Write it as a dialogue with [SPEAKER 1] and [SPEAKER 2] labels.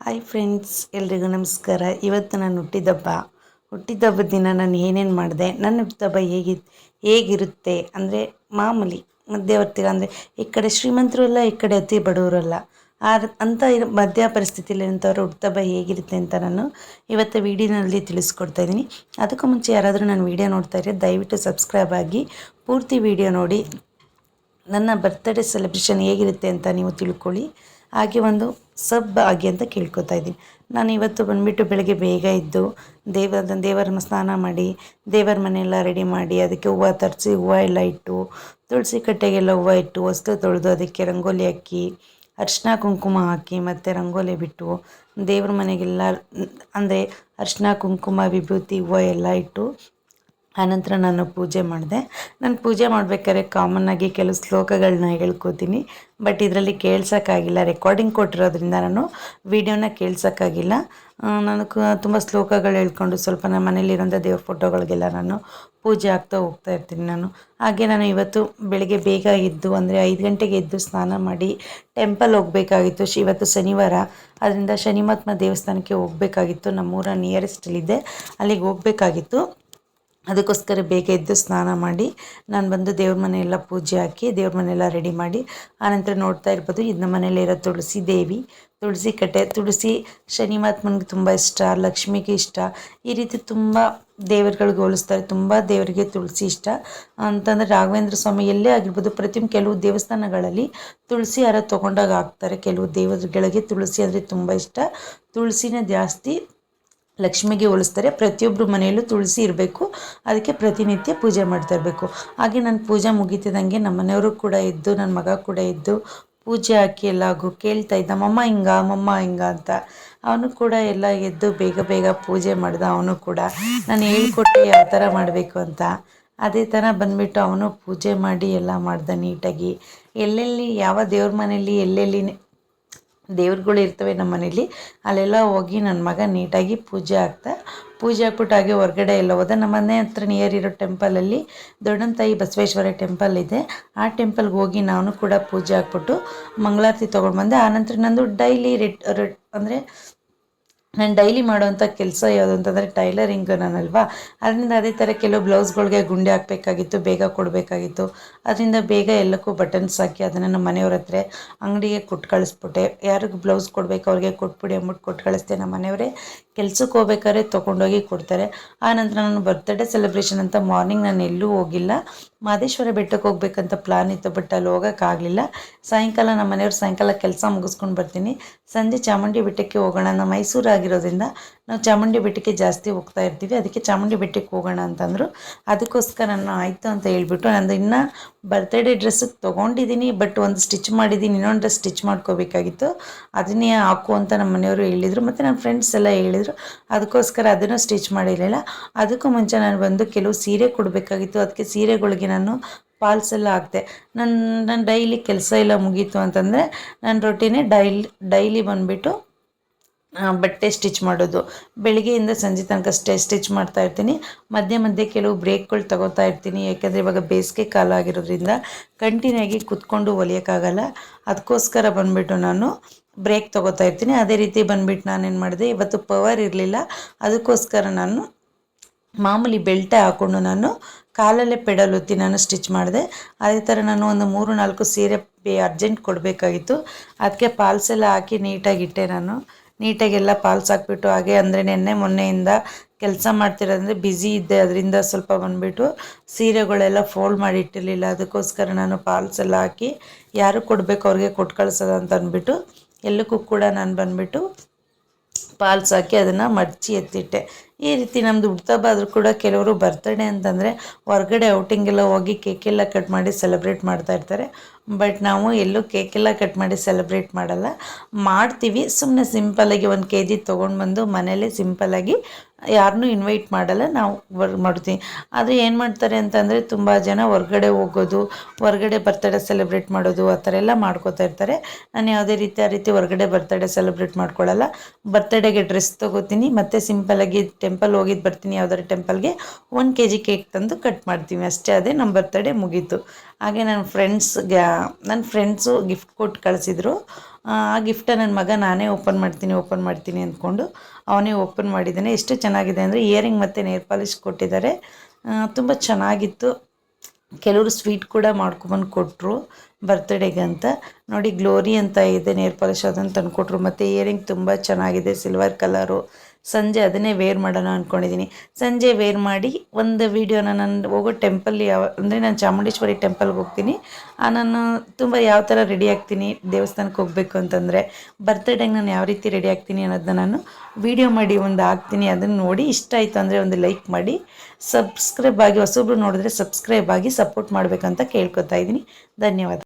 [SPEAKER 1] Hi friends ಎಲ್ರಿಗೂ ನಮಸ್ಕಾರ. ಇವತ್ತು ನಾನು ಹುಟ್ಟಿದಬ್ಬ ಹುಟ್ಟಿದಬ್ಬ ದಿನ ನಾನು ಏನೇನು ಮಾಡಿದೆ? ನನ್ನ ಹುಟ್ಟಿದಬ್ಬ ಹೇಗಿ, ಹೇಗಿರುತ್ತೆ? ಅಂದರೆ ಮಾಮೂಲಿ ಮಧ್ಯವರ್ತಿಗಳು ಅಂದರೆ ಈ ಕಡೆ ಶ್ರೀಮಂತರು ಅಲ್ಲ, ಈ ಕಡೆ ಅತಿ ಬಡವರಲ್ಲ ಆ ಅಂಥ ಮಧ್ಯ ಪರಿಸ್ಥಿತಿಯಲ್ಲಿ ಇರೋಂಥವ್ರ ಹುಟ್ಟಿದಬ್ಬ ಹೇಗಿರುತ್ತೆ ಅಂತ ನಾನು ಇವತ್ತು ವಿಡಿಯೋನಲ್ಲಿ ತಿಳಿಸ್ಕೊಡ್ತಾ ಇದ್ದೀನಿ. ಅದಕ್ಕೂ ಮುಂಚೆ ಯಾರಾದರೂ ನಾನು ವೀಡಿಯೋ ನೋಡ್ತಾ ಇದ್ದರೆ ದಯವಿಟ್ಟು ಸಬ್ಸ್ಕ್ರೈಬ್ ಆಗಿ ಪೂರ್ತಿ ವಿಡಿಯೋ ನೋಡಿ. ನನ್ನ ಬರ್ತ್ಡೇ ಸೆಲೆಬ್ರೇಷನ್ ಹೇಗಿರುತ್ತೆ ಅಂತ ನೀವು ತಿಳ್ಕೊಳ್ಳಿ. ಹಾಗೆ ಒಂದು ಸಬ್ ಆಗಿ ಅಂತ ಕೇಳ್ಕೊತಾ ಇದ್ದೀನಿ. ನಾನು ಇವತ್ತು ಬಂದುಬಿಟ್ಟು ಬೆಳಗ್ಗೆ ಬೇಗ ಇದ್ದು ದೇವರ ದೇವರನ್ನ ಸ್ನಾನ ಮಾಡಿ, ದೇವರ ಮನೆಯೆಲ್ಲ ರೆಡಿ ಮಾಡಿ, ಅದಕ್ಕೆ ಹೂವು ತರಿಸಿ, ಹೂವು ಎಲ್ಲ ಇಟ್ಟು, ತುಳಸಿ ಕಟ್ಟೆಗೆಲ್ಲ ಹೂವು ಇಟ್ಟು, ಹೊಸ್ತು ತೊಳೆದು ಅದಕ್ಕೆ ರಂಗೋಲಿ ಹಾಕಿ ಅರ್ಶಿನ ಕುಂಕುಮ ಹಾಕಿ, ಮತ್ತು ರಂಗೋಲಿ ಬಿಟ್ಟು, ದೇವ್ರ ಮನೆಗೆಲ್ಲ, ಅಂದರೆ ಅರ್ಶಿನ ಕುಂಕುಮ, ವಿಭೂತಿ ಹೂವು ಎಲ್ಲ ಇಟ್ಟು ಆನಂತರ ನಾನು ಪೂಜೆ ಮಾಡಿದೆ. ನಾನು ಪೂಜೆ ಮಾಡಬೇಕಾದ್ರೆ ಕಾಮನ್ನಾಗಿ ಕೆಲವು ಶ್ಲೋಕಗಳನ್ನ ಹೇಳ್ಕೊತೀನಿ. ಬಟ್ ಇದರಲ್ಲಿ ಕೇಳ್ಸೋಕ್ಕಾಗಿಲ್ಲ. ರೆಕಾರ್ಡಿಂಗ್ ಕೊಟ್ಟಿರೋದ್ರಿಂದ ನಾನು ವೀಡಿಯೋನ ಕೇಳ್ಸೋಕ್ಕಾಗಿಲ್ಲ. ನಾನು ತುಂಬ ಶ್ಲೋಕಗಳು ಹೇಳ್ಕೊಂಡು ಸ್ವಲ್ಪ ನಮ್ಮ ಮನೇಲಿರೋಂಥ ದೇವ್ರ ಫೋಟೋಗಳಿಗೆಲ್ಲ ನಾನು ಪೂಜೆ ಆಗ್ತಾ ಹೋಗ್ತಾ ಇರ್ತೀನಿ ನಾನು. ಹಾಗೆ ನಾನು ಇವತ್ತು ಬೆಳಗ್ಗೆ ಬೇಗ ಎದ್ದು, ಅಂದರೆ ಐದು ಗಂಟೆಗೆ ಎದ್ದು ಸ್ನಾನ ಮಾಡಿ ಟೆಂಪಲ್ ಹೋಗಬೇಕಾಗಿತ್ತು. ಇವತ್ತು ಶನಿವಾರ. ಅದರಿಂದ ಶನಿಮಾತ್ಮ ದೇವಸ್ಥಾನಕ್ಕೆ ಹೋಗಬೇಕಾಗಿತ್ತು. ನಮ್ಮೂರ ನಿಯರೆಸ್ಟಲ್ಲಿದೆ ಅಲ್ಲಿಗೆ ಹೋಗಬೇಕಾಗಿತ್ತು. ಅದಕ್ಕೋಸ್ಕರ ಬೇಗ ಎದ್ದು ಸ್ನಾನ ಮಾಡಿ, ನಾನು ಬಂದು ದೇವ್ರ ಮನೆಯೆಲ್ಲ ಪೂಜೆ ಹಾಕಿ, ದೇವ್ರ ಮನೆಯೆಲ್ಲ ರೆಡಿ ಮಾಡಿ, ಆನಂತರ ನೋಡ್ತಾ ಇರ್ಬೋದು ಇದು ನಮ್ಮ ಮನೇಲಿರೋ ತುಳಸಿ ದೇವಿ, ತುಳಸಿ ಕಟ್ಟೆ, ತುಳಸಿ ಶನಿ ಮಹಾತ್ಮನಿಗೆ ತುಂಬ ಇಷ್ಟ, ಲಕ್ಷ್ಮಿಗೆ ಇಷ್ಟ, ಈ ರೀತಿ ತುಂಬ ದೇವರುಗಳಿಗೆ ಹೋಲಿಸ್ತಾರೆ, ತುಂಬ ದೇವರಿಗೆ ತುಳಸಿ ಇಷ್ಟ. ಅಂತಂದರೆ ರಾಘವೇಂದ್ರ ಸ್ವಾಮಿ ಎಲ್ಲೇ ಆಗಿರ್ಬೋದು, ಪ್ರತಿಯೊಂದು ಕೆಲವು ದೇವಸ್ಥಾನಗಳಲ್ಲಿ ತುಳಸಿ ಹಾರ ತೊಗೊಂಡಾಗ ಹಾಕ್ತಾರೆ, ಕೆಲವು ದೇವರುಗಳಿಗೆ ತುಳಸಿ ಅಂದರೆ ತುಂಬ ಇಷ್ಟ, ತುಳಸಿನೇ ಜಾಸ್ತಿ ಲಕ್ಷ್ಮಿಗೆ ಹೋಲಿಸ್ತಾರೆ ಪ್ರತಿಯೊಬ್ಬರು ಮನೆಯಲ್ಲೂ ತುಳಸಿ ಇರಬೇಕು, ಅದಕ್ಕೆ ಪ್ರತಿನಿತ್ಯ ಪೂಜೆ ಮಾಡ್ತಾ ಇರಬೇಕು. ಹಾಗೆ ನಾನು ಪೂಜೆ ಮುಗಿತಿದ್ದಂಗೆ ನಮ್ಮ ಮನೆಯವರು ಕೂಡ ಇದ್ದು ನನ್ನ ಮಗ ಕೂಡ ಇದ್ದು ಪೂಜೆ ಹಾಕಿ ಎಲ್ಲಾಗೂ ಕೇಳ್ತಾ ಇದ್ದ, ಮಮ್ಮ ಹಿಂಗ ಮಮ್ಮ ಹಿಂಗ ಅಂತ. ಅವನು ಕೂಡ ಎಲ್ಲ ಎದ್ದು ಬೇಗ ಬೇಗ ಪೂಜೆ ಮಾಡ್ದ, ಅವನು ಕೂಡ. ನಾನು ಹೇಳ್ಕೊಟ್ಟೆ ಯಾವ ಥರ ಮಾಡಬೇಕು ಅಂತ. ಅದೇ ಥರ ಬಂದುಬಿಟ್ಟು ಅವನು ಪೂಜೆ ಮಾಡಿ ಎಲ್ಲ ಮಾಡ್ದ ನೀಟಾಗಿ. ಎಲ್ಲೆಲ್ಲಿ, ಯಾವ ದೇವ್ರ ಮನೆಯಲ್ಲಿ ಎಲ್ಲೆಲ್ಲಿ ದೇವ್ರುಗಳು ಇರ್ತವೆ ನಮ್ಮ ಮನೇಲಿ. ಅಲ್ಲೆಲ್ಲ ಹೋಗಿ ನನ್ನ ಮಗ ನೀಟಾಗಿ ಪೂಜೆ ಆಗ್ತಾ, ಪೂಜೆ ಹಾಕ್ಬಿಟ್ಟು ಹಾಗೆ ಹೊರಗಡೆ ಎಲ್ಲ ಹೋದ. ನಮ್ಮ ಮನೆ ಹತ್ರ ನಿಯರ್ ಇರೋ ಟೆಂಪಲಲ್ಲಿ ದೊಡ್ಡನ ತಾಯಿ ಬಸವೇಶ್ವರ ಟೆಂಪಲ್ ಇದೆ. ಆ ಟೆಂಪಲ್ಗೆ ಹೋಗಿ ನಾನು ಕೂಡ ಪೂಜೆ ಹಾಕ್ಬಿಟ್ಟು ಮಂಗಳಾರತಿ ತೊಗೊಂಡು ಬಂದೆ ಆನಂತರ ನಂದು ಡೈಲಿ ರೆಟ್ ರೆಟ್ ಅಂದರೆ ನಾನು ಡೈಲಿ ಮಾಡುವಂಥ ಕೆಲಸ ಯಾವುದು ಅಂತಂದರೆ ಟೈಲರಿಂಗ್ ನಾನಲ್ವಾ ಅದರಿಂದ ಅದೇ ಥರ ಕೆಲವು ಬ್ಲೌಸ್ಗಳಿಗೆ ಗುಂಡಿ ಹಾಕಬೇಕಾಗಿತ್ತು, ಬೇಗ ಕೊಡಬೇಕಾಗಿತ್ತು. ಅದರಿಂದ ಬೇಗ ಎಲ್ಲಕ್ಕೂ ಬಟನ್ಸ್ ಹಾಕಿ ಅದನ್ನು ನಮ್ಮ ಮನೆಯವ್ರ ಹತ್ರ ಅಂಗಡಿಗೆ ಕೊಟ್ಟು ಕಳಿಸ್ಬಿಟ್ಟೆ. ಯಾರಿಗೂ ಬ್ಲೌಸ್ ಕೊಡಬೇಕು ಅವ್ರಿಗೆ ಕೊಟ್ಬಿಡಿ ಅಂದ್ಬಿಟ್ಟು ಕೊಟ್ಟು ಕಳಿಸ್ತೆ ನಮ್ಮ ಮನೆಯವರೇ ಕೆಲ್ಸಕ್ಕೆ ಹೋಗ್ಬೇಕಾದ್ರೆ ತೊಗೊಂಡೋಗಿ ಕೊಡ್ತಾರೆ. ಆ ನಂತರ ನಾನು ಬರ್ತ್ಡೇ ಸೆಲೆಬ್ರೇಷನ್ ಅಂತ ಮಾರ್ನಿಂಗ್ ನಾನು ಎಲ್ಲೂ ಹೋಗಿಲ್ಲ. ಮಾದೇಶ್ವರ ಬೆಟ್ಟಕ್ಕೆ ಹೋಗ್ಬೇಕಂತ ಪ್ಲಾನ್ ಇತ್ತು ಬಟ್ ಅಲ್ಲಿ ಹೋಗೋಕ್ಕಾಗಲಿಲ್ಲ ಸಾಯಂಕಾಲ ನಮ್ಮ ಮನೆಯವ್ರು ಸಾಯಂಕಾಲ ಕೆಲಸ ಮುಗಿಸ್ಕೊಂಡು ಬರ್ತೀನಿ. ಸಂಜೆ ಚಾಮುಂಡಿ ಬೆಟ್ಟಕ್ಕೆ ಹೋಗೋಣ. ನಮ್ಮ ಮೈಸೂರು ಆಗಿರೋದ್ರಿಂದ ನಾವು ಚಾಮುಂಡಿ ಬೆಟ್ಟಕ್ಕೆ ಜಾಸ್ತಿ ಹೋಗ್ತಾ ಇರ್ತೀವಿ. ಅದಕ್ಕೆ ಚಾಮುಂಡಿ ಬೆಟ್ಟಕ್ಕೆ ಹೋಗೋಣ ಅಂತಂದರು. ಅದಕ್ಕೋಸ್ಕರ ನಾನು ಆಯಿತು ಅಂತ ಹೇಳ್ಬಿಟ್ಟು ನಾನು ಇನ್ನೂ ಬರ್ತ್ಡೇ ಡ್ರೆಸ್ಸಿಗೆ ತೊಗೊಂಡಿದ್ದೀನಿ ಬಟ್ ಒಂದು ಸ್ಟಿಚ್ ಮಾಡಿದ್ದೀನಿ ಇನ್ನೊಂದು ಡ್ರೆಸ್ ಸ್ಟಿಚ್ ಮಾಡ್ಕೋಬೇಕಾಗಿತ್ತು. ಅದನ್ನೇ ಹಾಕು ಅಂತ ನಮ್ಮ ಮನೆಯವರು ಹೇಳಿದರು. ಮತ್ತು ನನ್ನ ಫ್ರೆಂಡ್ಸ್ ಎಲ್ಲ ಹೇಳಿದರು. ಅದಕ್ಕೋಸ್ಕರ ಅದನ್ನು ಸ್ಟಿಚ್ ಮಾಡಿರಲಿಲ್ಲ. ಅದಕ್ಕೂ ಮುಂಚೆ ನಾನು ಬಂದು ಕೆಲವು ಸೀರೆ ಕೊಡಬೇಕಾಗಿತ್ತು. ಅದಕ್ಕೆ ಸೀರೆಗಳಿಗೆ ನಾನು ಪಾಲ್ಸೆಲ್ಲ ಹಾಕ್ದೆ. ನನ್ನ ನನ್ನ ಡೈಲಿ ಕೆಲಸ ಎಲ್ಲ ಮುಗೀತು ಅಂತಂದರೆ ನನ್ನ ರೊಟ್ಟಿನೇ ಡೈಲಿ ಡೈಲಿ ಬಂದುಬಿಟ್ಟು ಬಟ್ಟೆ ಸ್ಟಿಚ್ ಮಾಡೋದು. ಬೆಳಿಗ್ಗೆಯಿಂದ ಸಂಜೆ ತನಕ ಸ್ಟೇ ಸ್ಟಿಚ್ ಮಾಡ್ತಾ ಇರ್ತೀನಿ. ಮಧ್ಯೆ ಮಧ್ಯೆ ಕೆಲವು ಬ್ರೇಕ್ಗಳು ತಗೋತಾ ಇರ್ತೀನಿ. ಯಾಕೆಂದರೆ ಇವಾಗ ಬೇಸಿಗೆ ಕಾಲ ಆಗಿರೋದ್ರಿಂದ ಕಂಟಿನ್ಯೂ ಆಗಿ ಕುತ್ಕೊಂಡು ಹೊಲಿಯೋಕ್ಕಾಗಲ್ಲ ಅದಕ್ಕೋಸ್ಕರ ಬಂದುಬಿಟ್ಟು ನಾನು ಬ್ರೇಕ್ ತೊಗೋತಾ ಇರ್ತೀನಿ. ಅದೇ ರೀತಿ ಬಂದುಬಿಟ್ಟು ನಾನೇನು ಮಾಡಿದೆ, ಇವತ್ತು ಪವರ್ ಇರಲಿಲ್ಲ. ಅದಕ್ಕೋಸ್ಕರ ನಾನು ಮಾಮೂಲಿ ಬೆಲ್ಟೆ ಹಾಕ್ಕೊಂಡು ನಾನು ಕಾಲಲ್ಲೇ ಪೆಡಲ್ ಒತ್ತಿ ನಾನು ಸ್ಟಿಚ್ ಮಾಡಿದೆ. ಅದೇ ಥರ ನಾನು ಒಂದು ಮೂರು ನಾಲ್ಕು ಸೀರೆ ಬೇ ಅರ್ಜೆಂಟ್ ಕೊಡಬೇಕಾಗಿತ್ತು. ಅದಕ್ಕೆ ಪಾಲ್ಸ್ ಎಲ್ಲ ಹಾಕಿ ನೀಟಾಗಿ ಇಟ್ಟೆ ನಾನು. ನೀಟಾಗೆಲ್ಲ ಪಾಲ್ಸ್ ಹಾಕ್ಬಿಟ್ಟು ಹಾಗೆ ಅಂದರೆ ನಿನ್ನೆ ಮೊನ್ನೆಯಿಂದ ಕೆಲಸ ಮಾಡ್ತಿರೋದಂದರೆ ಬ್ಯುಸಿ ಇದ್ದೆ. ಅದರಿಂದ ಸ್ವಲ್ಪ ಬಂದುಬಿಟ್ಟು ಸೀರೆಗಳೆಲ್ಲ ಫೋಲ್ಡ್ ಮಾಡಿ ಇಟ್ಟಿರಲಿಲ್ಲ. ಅದಕ್ಕೋಸ್ಕರ ನಾನು ಪಾಲ್ಸ್ ಎಲ್ಲ ಹಾಕಿ ಯಾರು ಕೊಡಬೇಕು ಅವ್ರಿಗೆ ಕೊಟ್ಟು ಕಳಿಸೋದು ಅಂತ ಅಂದ್ಬಿಟ್ಟು ಎಲ್ಲಕ್ಕೂ ಕೂಡ ನಾನು ಬಂದುಬಿಟ್ಟು ಪಾಲ್ಸ್ ಹಾಕಿ ಅದನ್ನು ಮಡಚಿ ಎತ್ತಿಟ್ಟೆ. ಈ ರೀತಿ ನಮ್ಮದು ಹುಡ್ತಬ್ಬ ಆದರೂ ಕೂಡ ಕೆಲವರು ಬರ್ತಡೇ ಅಂತಂದರೆ ಹೊರಗಡೆ ಔಟಿಂಗೆಲ್ಲ ಹೋಗಿ ಕೇಕೆಲ್ಲ ಕಟ್ ಮಾಡಿ ಸೆಲೆಬ್ರೇಟ್ ಮಾಡ್ತಾ ಇರ್ತಾರೆ. ಬಟ್ ನಾವು ಎಲ್ಲೂ ಕೇಕೆಲ್ಲ ಕಟ್ ಮಾಡಿ ಸೆಲೆಬ್ರೇಟ್ ಮಾಡಲ್ಲ. ಮಾಡ್ತೀವಿ. ಸುಮ್ಮನೆ ಸಿಂಪಲ್ಲಾಗಿ ಒಂದು ಕೆ ಜಿ ತೊಗೊಂಡು ಬಂದು ಮನೇಲೇ ಸಿಂಪಲ್ಲಾಗಿ ಯಾರನ್ನೂ ಇನ್ವೈಟ್ ಮಾಡಲ್ಲ. ನಾವು ವರ್, ಮಾಡ್ತೀವಿ. ಆದರೆ ಏನು ಮಾಡ್ತಾರೆ ಅಂತಂದರೆ ತುಂಬ ಜನ ಹೊರಗಡೆ ಹೋಗೋದು, ಹೊರಗಡೆ ಬರ್ತಡೇ ಸೆಲೆಬ್ರೇಟ್ ಮಾಡೋದು, ಆ ಥರ ಎಲ್ಲ ಮಾಡ್ಕೋತಾ ಇರ್ತಾರೆ. ನಾನು ಯಾವುದೇ ರೀತಿ ಆ ರೀತಿ ಹೊರಗಡೆ ಬರ್ತಡೇ ಸೆಲೆಬ್ರೇಟ್ ಮಾಡ್ಕೊಳ್ಳಲ್ಲ ಬರ್ತಡೇಗೆ ಡ್ರೆಸ್ ತೊಗೋತೀನಿ. ಮತ್ತು ಸಿಂಪಲ್ಲಾಗಿ ಟೆಂಪಲ್ ಹೋಗಿದ್ದು ಬರ್ತೀನಿ, ಯಾವ್ದಾದ್ರು ಟೆಂಪಲ್ಗೆ ಒನ್ ಕೆ ಜಿ ಕೇಕ್ ತಂದು ಕಟ್ ಮಾಡ್ತೀವಿ. ಅಷ್ಟೇ ಅದೇ ನಮ್ಮ ಬರ್ತಡೇ ಮುಗೀತು. ಹಾಗೆ ನನ್ನ ಫ್ರೆಂಡ್ಸ್ಗೆ ನನ್ನ ಫ್ರೆಂಡ್ಸು ಗಿಫ್ಟ್ ಕೊಟ್ಟು ಕಳಿಸಿದ್ರು. ಆ ಗಿಫ್ಟ ನನ್ನ ಮಗ ನಾನೇ ಓಪನ್ ಮಾಡ್ತೀನಿ ಓಪನ್ ಮಾಡ್ತೀನಿ ಅಂದ್ಕೊಂಡು ಅವನೇ ಓಪನ್ ಮಾಡಿದ್ದಾನೆ. ಎಷ್ಟು ಚೆನ್ನಾಗಿದೆ ಅಂದರೆ ಇಯರಿಂಗ್ ಮತ್ತು ನೇರ್ ಪಾಲಿಶ್ ಕೊಟ್ಟಿದ್ದಾರೆ. ತುಂಬ ಚೆನ್ನಾಗಿತ್ತು. ಕೆಲವರು ಸ್ವೀಟ್ ಕೂಡ ಮಾಡ್ಕೊಬಂದು ಕೊಟ್ಟರು ಬರ್ತ್ಡೇಗೆ ಅಂತ. ನೋಡಿ ಗ್ಲೋರಿ ಅಂತ ಇದೆ ನೇರ್ ಪಾಲಿಶ್ ಅದನ್ನು ತಂದುಕೊಟ್ರು. ಮತ್ತು ಇಯರಿಂಗ್ ತುಂಬ ಚೆನ್ನಾಗಿದೆ ಸಿಲ್ವರ್ ಕಲರು ಸಂಜೆ ಅದನ್ನೇ ವೇರ್ ಮಾಡೋಣ ಅಂದ್ಕೊಂಡಿದ್ದೀನಿ ಸಂಜೆ ವೇರ್ ಮಾಡಿ ಒಂದು ವೀಡಿಯೋನ ನಾನು ಹೋಗೋ ಟೆಂಪಲ್ ಯಾವ, ಅಂದರೆ ನಾನು ಚಾಮುಂಡೇಶ್ವರಿ ಟೆಂಪಲ್ಗೆ ಹೋಗ್ತೀನಿ. ಆ, ನಾನು ತುಂಬ ಯಾವ ಥರ ರೆಡಿ ಆಗ್ತೀನಿ, ದೇವಸ್ಥಾನಕ್ಕೆ ಹೋಗಬೇಕು ಅಂತಂದರೆ ಬರ್ತ್ಡೇಗೆ ನಾನು ಯಾವ ರೀತಿ ರೆಡಿ ಆಗ್ತೀನಿ ಅನ್ನೋದನ್ನ ನಾನು ವೀಡಿಯೋ ಮಾಡಿ ಒಂದು ಹಾಕ್ತೀನಿ. ಅದನ್ನು ನೋಡಿ ಇಷ್ಟ ಆಯಿತು ಅಂದರೆ ಒಂದು ಲೈಕ್ ಮಾಡಿ ಸಬ್ಸ್ಕ್ರೈಬ್ ಆಗಿ ಹೊಸೊಬ್ರು ನೋಡಿದ್ರೆ ಸಬ್ಸ್ಕ್ರೈಬ್ ಆಗಿ ಸಪೋರ್ಟ್ ಮಾಡಬೇಕಂತ ಕೇಳ್ಕೊತಾ ಇದ್ದೀನಿ. ಧನ್ಯವಾದ.